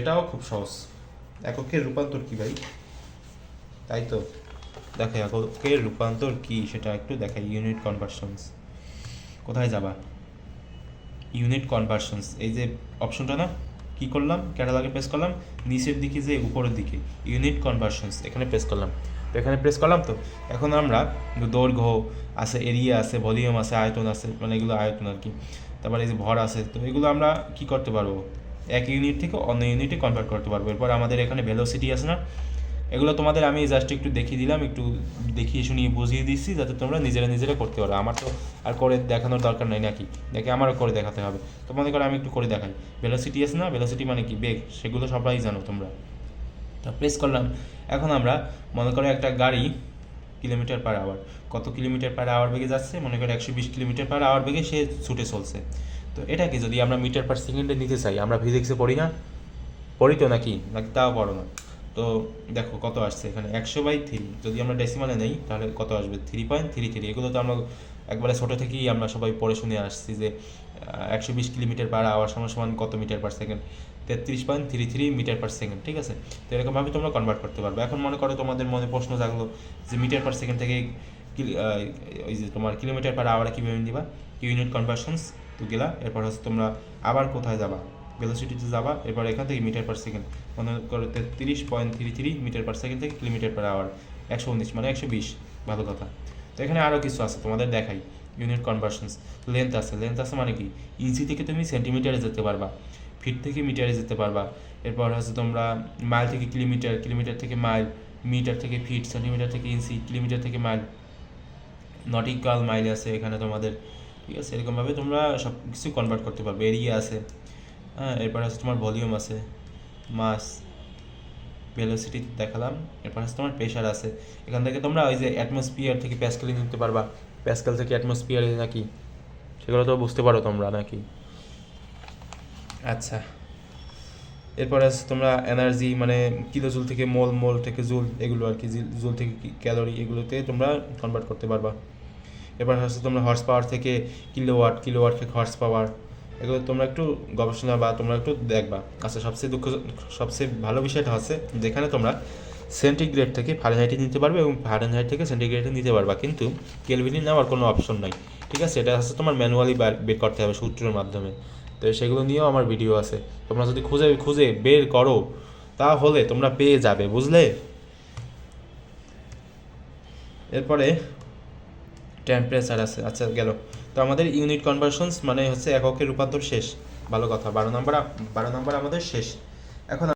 এটাও খুব সহজ। এককের রূপান্তর কি ভাই? তাই তো? দেখো এককের রূপান্তর কি সেটা একটু দেখাই। ইউনিট কনভার্সনস কোথায় যাবা? ইউনিট কনভার্সনস এই যে অপশনটা না, কি করলাম? ক্যাটালগে প্রেস করলাম। নিচের দিকে যে উপরের দিকে। ইউনিট কনভার্সনস এখানে প্রেস করলাম। তো এখানে প্রেস করলাম তো? এখন আমরা দৈর্ঘ্য আছে এরিয়া আছে ভলিউম আছে, আয়তন আছে মানে এগুলো আয়তন আর কি। তারপরে এই যে ভর আছে, তো এগুলো আমরা কি করতে পারব? এক ইউনিট থেকে অন্য ইউনিটে কনভার্ট করতে পারব। এরপর আমাদের এখানে ভেলোসিটি আছে না? এগুলো তোমাদের আমি জাস্ট একটু দেখিয়ে দিলাম, একটু দেখিয়ে শুনিয়ে বুঝিয়ে দিচ্ছি যাতে তোমরা নিজেরা নিজেরা করতে পারো। আমার তো আর করে দেখানোর দরকার নেই নাকি? দেখে আমারও করে দেখাতে হবে। তো মনে করো আমি একটু করে দেখাই। ভেলোসিটি আছে না? ভেলোসিটি মানে কি? বেগ। সেগুলো সবাই জানো তোমরা। তো প্রেস করলাম। এখন আমরা মনে করো একটা গাড়ি কিলোমিটার পার আওয়ার কত কিলোমিটার পার আওয়ার বেগে যাচ্ছে? মনে করো একশো বিশ কিলোমিটার পার আওয়ার বেগে সে ছুটে চলছে। তো এটাকে যদি আমরা মিটার পার সেকেন্ডে নিতে চাই, আমরা ফিজিক্সে পড়ি না? পড়ি তো নাকি? নাকি তাও পড়ো না? তো দেখো কত আসছে এখানে? একশো বাই থ্রি যদি আমরা ডেসিমালে নেই, তাহলে কত আসবে? থ্রি পয়েন্ট থ্রি থ্রি এগুলো তো আমরা একবারে ছোটো থেকেই আমরা সবাই পড়ে শুনে আসছি যে একশো বিশ কিলোমিটার পার আওয়ার সমান সমান কত মিটার পার সেকেন্ড তেত্রিশ point three three metre per second ঠিক আছে? তো এরকমভাবে তোমরা কনভার্ট করতে পারবে। এখন মনে করো তোমাদের মনে প্রশ্ন জাগলো যে মিটার পার সেকেন্ড থেকে ওই যে তোমার কিলোমিটার পার আওয়ারে কীভাবে দিবা ইউনিট কনভার্সনস তো গেলা এরপর হচ্ছে তোমরা আবার কোথায় যাবা? ভেলোসিটিতে যাবা, এরপর এখান থেকে মিটার পার সেকেন্ড মনে করো তেত্রিশ point three three metre per second থেকে কিলোমিটার পার আওয়ার একশো উনিশ মানে একশো বিশ, ভালো কথা। তো এখানে আরও কিছু আছে, তোমাদের দেখাই ইউনিট কনভার্সনস লেন্থ আছে লেন্থ আছে মানে কি? ইঞ্চি থেকে তুমি সেন্টিমিটারে যেতে পারবা ফিট থেকে মিটারে যেতে পারবা, এরপর হচ্ছে তোমরা মাইল থেকে কিলোমিটার কিলোমিটার থেকে মাইল মিটার থেকে ফিট সেন্টিমিটার থেকে ইঞ্চি কিলোমিটার থেকে মাইল নটিক্যাল মাইল আছে, এখানে তোমাদের ঠিক আছে, এরকমভাবে তোমরা সব কিছু কনভার্ট করতে পারবে এরিয়া আছে। হ্যাঁ এরপর আছে তোমার ভলিউম আছে মাস ভেলোসিটি দেখালাম, এরপর আছে তোমার প্রেশার আছে। এখান থেকে তোমরা ওই যে অ্যাটমসফিয়ার থেকে প্যাসকেলে নিতে পারবা। প্যাসকেল থেকে অ্যাটমসফিয়ারে নাকি? সেগুলো তো বুঝতে পারো তোমরা নাকি? আচ্ছা। এরপর আছে তোমরা এনার্জি মানে কিলো জুল থেকে মোল মোল থেকে জুল, এগুলো আর কি, জুল থেকে ক্যালোরি এগুলোতে তোমরা কনভার্ট করতে পারবা। এবার হচ্ছে তোমরা হর্স পাওয়ার থেকে কিলোওয়াট কিলোওয়াট থেকে হর্স পাওয়ার এগুলো তোমরা একটু গবেষণা বা তোমরা একটু দেখবা। আচ্ছা সবচেয়ে দুঃখ, সবচেয়ে ভালো বিষয়টা হচ্ছে যেখানে তোমরা সেন্টিগ্রেড থেকে ফারেনহাইটে নিতে পারবে এবং ফারেনহাইট থেকে সেন্টিগ্রেডে নিতে পারবা। কিন্তু কেলভিনে নেওয়ার কোনো অপশন নাই। ঠিক আছে? এটা হচ্ছে তোমার ম্যানুয়ালি বের করতে হবে সূত্রের মাধ্যমে। তো সেগুলো নিয়েও আমার ভিডিও আছে। তোমরা যদি খুঁজে খুঁজে বের করো, তাহলে তোমরা পেয়ে যাবে, বুঝলে? এরপরে টেম্পারেচার আছে আচ্ছা গেল। তো আমাদের ইউনিট কনভার্সনস মানে হচ্ছে এককের রূপান্তর শেষ। ভালো কথা, বারো নম্বর বারো নম্বর আমাদের শেষ। এখন